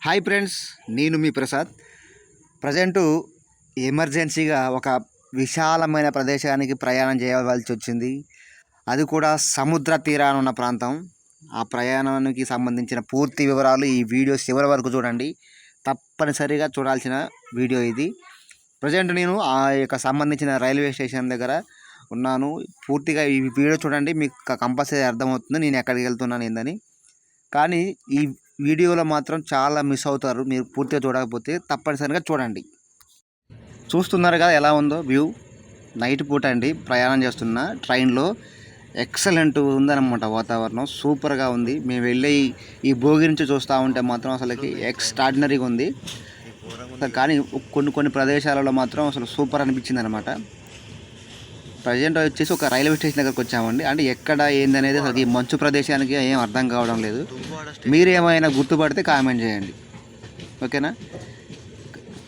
Hi friends నేను మీ Prasad. Present ఎమర్జెన్సీగా ఒక విశాలమైన ప్రదేశానికి ప్రయాణం చేయవలసి వచ్చింది. అది కూడా సముద్ర తీరాన ఉన్న ప్రాంతం. ఆ ప్రయాణానికి సంబంధించిన పూర్తి వివరాలు ఈ వీడియో చివరి వరకు చూడండి. తప్పనిసరిగా చూడాల్సిన వీడియో ఇది. ప్రజెంట్ నేను ఆ యొక్క సంబంధించిన రైల్వే స్టేషన్ దగ్గర ఉన్నాను. పూర్తిగా ఈ వీడియో చూడండి మీకు కంపల్సరీ అర్థమవుతుంది. నేను ఎక్కడికి వెళ్తున్నాను ఏందని. కానీ ఈ వీడియోలో మాత్రం చాలా మిస్ అవుతారు. మీరు పూర్తిగా చూడకపోతే తప్పనిసరిగా చూడండి. చూస్తున్నారు కదా ఎలా ఉందో వ్యూ. నైట్ పూట అండి ప్రయాణం చేస్తున్న ట్రైన్లో ఎక్సలెంట్ ఉందన్నమాట వాతావరణం. సూపర్గా ఉంది. మేము వెళ్ళే ఈ- ఈ భోగి నుంచి చూస్తూ ఉంటే మాత్రం అసలుకి ఎక్స్ట్రాడినరీగా ఉంది. కానీ కొన్ని కొన్ని ప్రదేశాలలో మాత్రం అసలు సూపర్ అనిపించింది అనమాట ప్రజెంట్ వచ్చేసి ఒక రైల్వే స్టేషన్ దగ్గరకు వచ్చామండి. అంటే ఎక్కడ ఏందనేది అసలు ఈ మంచు ప్రదేశానికి ఏం అర్థం కావడం లేదు. మీరు ఏమైనా గుర్తుపడితే కామెంట్ చేయండి. ఓకేనా?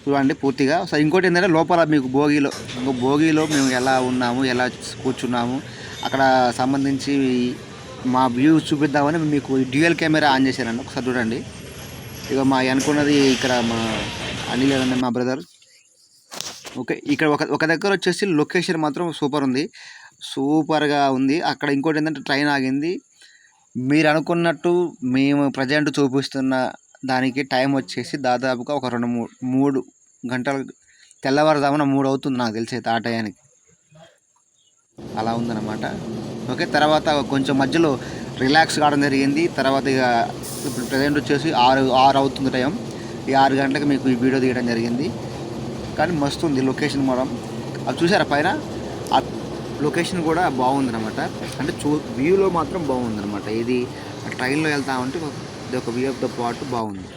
చూడండి పూర్తిగా. సో ఇంకోటి ఏంటంటే లోపల మీకు భోగిలో ఇంకో భోగిలో మేము ఎలా ఉన్నాము ఎలా కూర్చున్నాము అక్కడ సంబంధించి మా వ్యూ చూపిద్దామని మీకు డ్యూయల్ కెమెరా ఆన్ చేశానండి. ఒకసారి చూడండి. ఇక మా అనుకున్నది ఇక్కడ మా అనిల్ అండి మా బ్రదర్ ఓకే ఇక్కడ ఒక ఒక దగ్గర వచ్చేసి లొకేషన్ మాత్రం సూపర్ ఉంది. సూపర్గా ఉంది. అక్కడ ఇంకోటి ఏంటంటే ట్రైన్ ఆగింది. మీరు అనుకున్నట్టు మేము ప్రజెంట్ చూపిస్తున్న దానికి టైం వచ్చేసి దాదాపుగా ఒక రెండు మూడు మూడు గంటలు తెల్లవారుదామున మూడు అవుతుంది నాకు తెలిసి అయితే ఆ టయానికి. అలా ఉందన్నమాట. ఓకే తర్వాత కొంచెం మధ్యలో రిలాక్స్ కావడం జరిగింది. తర్వాత ఇక ఇప్పుడు ప్రజెంట్ వచ్చేసి ఆరు ఆరు అవుతుంది టైం. ఈ ఆరు గంటలకు మీకు ఈ వీడియో తీయడం జరిగింది. కానీ మస్తు ఉంది లొకేషన్ మనం అది చూసారా పైన? ఆ లొకేషన్ కూడా బాగుందనమాట అంటే చూ వ్యూలో మాత్రం బాగుందనమాట ఇది ట్రైన్లో వెళ్తా ఉంటే ఇది ఒక వ్యూ ఆఫ్ ద పాట్ బాగుంది.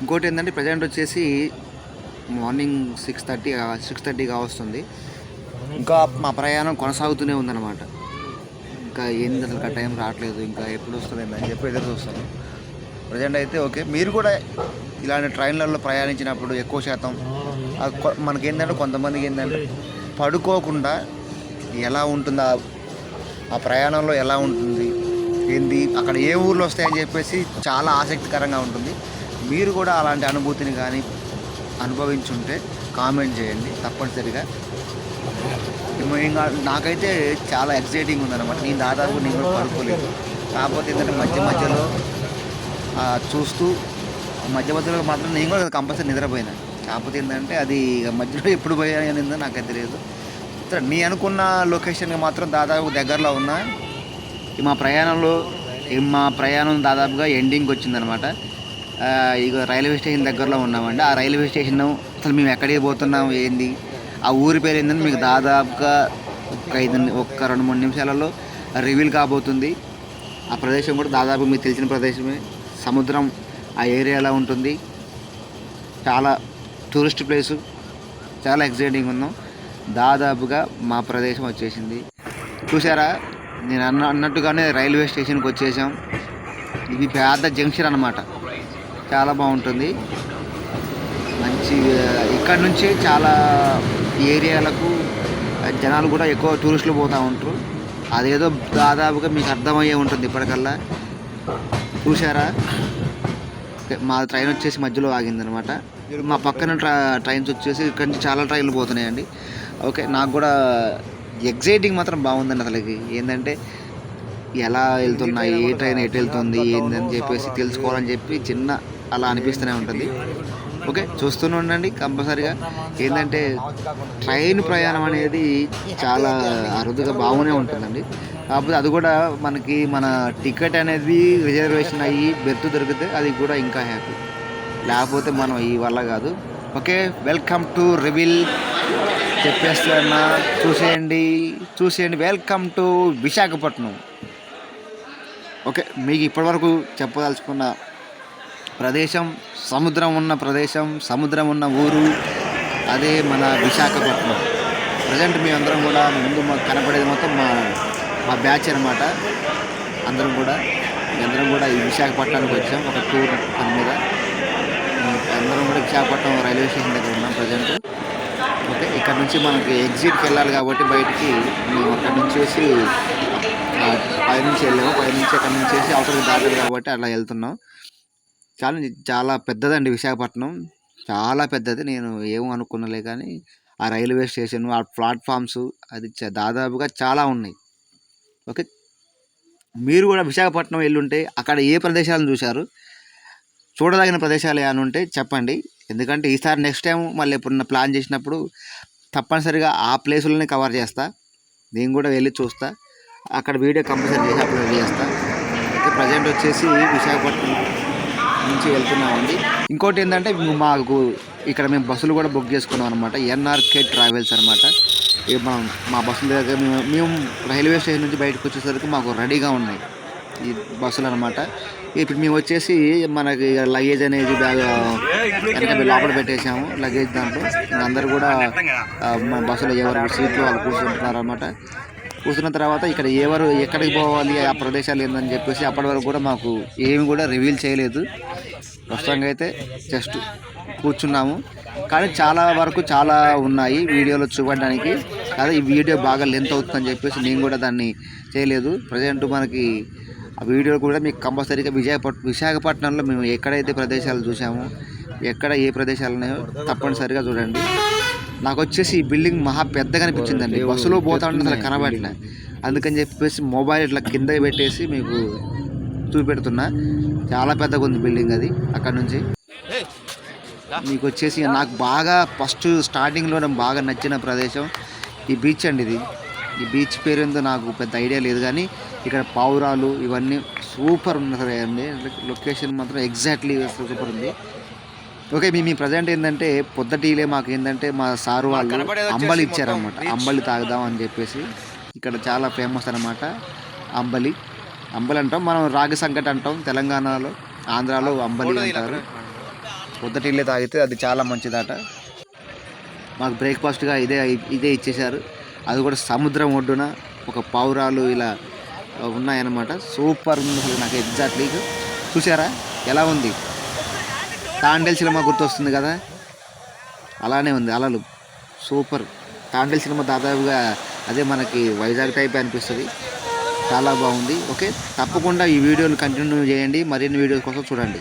ఇంకోటి ఏంటంటే ప్రజెంట్ వచ్చేసి మార్నింగ్ సిక్స్ థర్టీ సిక్స్ థర్టీగా వస్తుంది. ఇంకా మా ప్రయాణం కొనసాగుతూనే ఉందన్నమాట. ఇంకా ఏంది అసలు ఆ టైం రావట్లేదు ఇంకా ఎప్పుడు వస్తుంది అని చెప్పి ఎదురు చూస్తాను ప్రజెంట్ అయితే ఓకే మీరు కూడా ఇలాంటి ట్రైన్లలో ప్రయాణించినప్పుడు ఎక్కువ శాతం మనకేంటంటే కొంతమందికి ఏంటంటే పడుకోకుండా ఎలా ఉంటుందా ఆ ప్రయాణంలో ఎలా ఉంటుంది ఏంది అక్కడ ఏ ఊర్లో వస్తాయని చెప్పేసి చాలా ఆసక్తికరంగా ఉంటుంది. మీరు కూడా అలాంటి అనుభూతిని కానీ అనుభవించుంటే కామెంట్ చేయండి తప్పనిసరిగా. ఇంకా నాకైతే చాలా ఎక్సైటింగ్ ఉందన్నమాట. నేను దాదాపు నేను కూడా పడుకోలేదు. కాకపోతే ఏంటంటే మధ్య మధ్యలో చూస్తూ మధ్య మధ్యలో మాత్రం నేను కూడా కంపల్సరీ నిద్రపోయినా. కాకపోతే ఏంటంటే అది మధ్యలో ఎప్పుడు పోయానో నాకు తెలియదు. సరే, నీ అనుకున్న లొకేషన్కి మాత్రం దాదాపు దగ్గరలో ఉన్నా. మా ప్రయాణంలో మా ప్రయాణం దాదాపుగా ఎండింగ్కి వచ్చిందనమాట ఇక రైల్వే స్టేషన్ దగ్గరలో ఉన్నామండి. ఆ రైల్వే స్టేషన్ అసలు మేము ఎక్కడికి పోతున్నాం ఏంది? ఆ ఊరి పేరు ఏంటంటే మీకు దాదాపుగా ఒక ఐదు ఒక్క రెండు మూడు నిమిషాలలో రివీల్ కాబోతుంది. ఆ ప్రదేశం కూడా దాదాపు మీకు తెలిసిన ప్రదేశమే. సముద్రం ఆ ఏరియాలో ఉంటుంది. చాలా టూరిస్ట్ ప్లేసు. చాలా ఎక్సైటింగ్ ఉన్నాం. దాదాపుగా మా ప్రదేశం వచ్చేసింది. చూసారా నేను అన్న అన్నట్టుగానే రైల్వే స్టేషన్కి వచ్చేసాం. ఇది పెద్ద జంక్షన్ అనమాట చాలా బాగుంటుంది. మంచి ఇక్కడ నుంచే చాలా ఏరియాలకు జనాలు కూడా ఎక్కువ టూరిస్టులు పోతూ ఉంటారు. అదేదో దాదాపుగా మీకు అర్థమయ్యే ఉంటుంది ఇప్పటికల్లా. చూసారా మా ట్రైన్ వచ్చేసి మధ్యలో ఆగిందనమాట మా పక్కన ట్రా ట్రైన్స్ వచ్చేసి ఇక్కడ నుంచి చాలా ట్రైన్లు పోతున్నాయండి. ఓకే నాకు కూడా ఎగ్జైటింగ్ మాత్రం బాగుందండి అసలుకి. ఏంటంటే ఎలా వెళ్తున్నాయి ఏ ట్రైన్ ఎటు వెళ్తుంది ఏందని చెప్పేసి తెలుసుకోవాలని చెప్పి చిన్న అలా అనిపిస్తూనే ఉంటుంది. ఓకే చూస్తూనే ఉండండి కంపల్సరిగా. ఏంటంటే ట్రైన్ ప్రయాణం అనేది చాలా అరుదుగా బాగానే ఉంటుందండి. కాకపోతే అది కూడా మనకి మన టికెట్ అనేది రిజర్వేషన్ అయ్యి బెర్త్ దొరికితే అది కూడా ఇంకా హ్యాపీ. లేకపోతే మనం ఈ వల్ల కాదు. ఓకే వెల్కమ్ టు రివిల్. చెప్పేస్తున్నా చూసేయండి చూసేయండి. Welcome to Visakhapatnam. ఓకే మీకు ఇప్పటివరకు చెప్పదలుచుకున్న ప్రదేశం సముద్రం ఉన్న ప్రదేశం సముద్రం ఉన్న ఊరు అదే మన విశాఖపట్నం. ప్రజెంట్ మీ అందరం కూడా ముందు మాకు కనపడేది మొత్తం మా మా బ్యాచ్ అనమాట అందరం కూడా మీ అందరం కూడా ఈ విశాఖపట్నానికి వచ్చాం. ఒక టూర్ పని మీద విశాఖపట్నం రైల్వే స్టేషన్ దగ్గర ఉన్నాం ప్రజెంట్. ఓకే ఇక్కడ నుంచి మనకి ఎగ్జిట్కి వెళ్ళాలి కాబట్టి బయటికి మేము అక్కడ నుంచి వచ్చి పై నుంచి వెళ్ళాము. పైనుంచి అక్కడ నుంచి వేసి అవతలకి దాటాలి కాబట్టి అలా వెళ్తున్నాం. చాలా చాలా పెద్దదండి విశాఖపట్నం. చాలా పెద్దది. నేను ఏమో అనుకున్నలే కానీ ఆ రైల్వే స్టేషన్ ఆ ప్లాట్ఫామ్స్ అది చ- దాదాపుగా చాలా ఉన్నాయి. ఓకే మీరు కూడా విశాఖపట్నం వెళ్ళుంటే అక్కడ ఏ ప్రదేశాలను చూశారు? చూడదగిన ప్రదేశాలు ఏమైనా ఉంటే చెప్పండి. ఎందుకంటే ఈసారి నెక్స్ట్ టైం మళ్ళీ ఎప్పుడన్నా ప్లాన్ చేసినప్పుడు తప్పనిసరిగా ఆ ప్లేసులని కవర్ చేస్తా. నేను కూడా వెళ్ళి చూస్తా. అక్కడ వీడియో కంపల్సరీ చేసి అప్లోడ్ చేస్తా. అయితే ప్రజెంట్ వచ్చేసి విశాఖపట్నం నుంచి వెళ్తున్నామండి. ఇంకోటి ఏంటంటే మాకు ఇక్కడ మేము బస్సులు కూడా బుక్ చేసుకున్నాం అనమాట ఎన్ఆర్కే ట్రావెల్స్ అనమాట మనం మా బస్సుల దగ్గర మేము మేము రైల్వే స్టేషన్ నుంచి బయటకు వచ్చేసరికి మాకు రెడీగా ఉన్నాయి ఈ బస్సులు అనమాట ఇప్పుడు మేము వచ్చేసి మనకి లగేజ్ అనేది బ్యాగ్ వెనక లోపల పెట్టేసాము లగేజ్ దాంట్లో. ఇంకా అందరు కూడా మన బస్సులో ఎవరు సీట్లో వాళ్ళు కూర్చుంటున్నారు అనమాట కూర్చున్న తర్వాత ఇక్కడ ఎవరు ఎక్కడికి పోవాలి ఆ ప్రదేశాలు ఏందని చెప్పేసి అప్పటి వరకు కూడా మాకు ఏమి కూడా రివీల్ చేయలేదు. ప్రస్తుతంగా అయితే జస్ట్ కూర్చున్నాము. కానీ చాలా వరకు చాలా ఉన్నాయి వీడియోలో చూపడానికి. అదే ఈ వీడియో బాగా లెంత్ అవుతుందని చెప్పేసి నేను కూడా దాన్ని చేయలేదు. ప్రజెంట్ మనకి ఆ వీడియో కూడా మీకు కంపల్సరీగా విజయపట్ విశాఖపట్నంలో మేము ఎక్కడైతే ప్రదేశాలు చూసామో ఎక్కడ ఏ ప్రదేశాలు ఉన్నాయో తప్పనిసరిగా చూడండి. నాకు వచ్చేసి ఈ బిల్డింగ్ మహా పెద్దగా అనిపించిందండి. బస్సులో పోతా ఉంటే అసలు కనబడలే. అందుకని చెప్పేసి మొబైల్ ఇట్లా కింద పెట్టేసి మీకు చూపెడుతున్నా. చాలా పెద్దగా ఉంది బిల్డింగ్ అది అక్కడ నుంచి. మీకు వచ్చేసి నాకు బాగా ఫస్ట్ స్టార్టింగ్లో బాగా నచ్చిన ప్రదేశం ఈ బీచ్ అండి ఇది. ఈ బీచ్ పేరు ఏందో నాకు పెద్ద ఐడియా లేదు కానీ ఇక్కడ పావురాలు ఇవన్నీ సూపర్ ఉన్నాయి అండి లొకేషన్ మాత్రం ఎగ్జాక్ట్లీ సూపర్ ఉంది. ఓకే మీ మీ ప్రజెంట్ ఏంటంటే పొద్దుటీలే మాకు ఏంటంటే మా సారు వాళ్ళు అంబలి ఇచ్చారనమాట అంబలి తాగుదాం అని చెప్పేసి ఇక్కడ చాలా ఫేమస్ అనమాట అంబలి. అంబలి అంటాం మనం రాగి సంకట అంటాం తెలంగాణలో ఆంధ్రాలో అంబలి అంటారు. పొద్దుటీలే తాగితే అది చాలా మంచిదట. మాకు బ్రేక్ఫాస్ట్గా ఇదే ఇదే ఇచ్చేశారు. అది కూడా సముద్రం ఒడ్డున ఒక పావురాలు ఇలా ఉన్నాయన్నమాట. సూపర్ ఉంది అసలు నాకు ఎగ్జాక్ట్లీ చూసారా ఎలా ఉంది? తాండేల్ సినిమా గుర్తొస్తుంది కదా? అలానే ఉంది అలలు. సూపర్. తాండేల్ సినిమా దాదాపుగా అదే మనకి వైజాగ్ టైప్ అనిపిస్తుంది. చాలా బాగుంది. ఓకే తప్పకుండా ఈ వీడియోని కంటిన్యూ చేయండి. మరిన్ని వీడియోస్ కోసం చూడండి.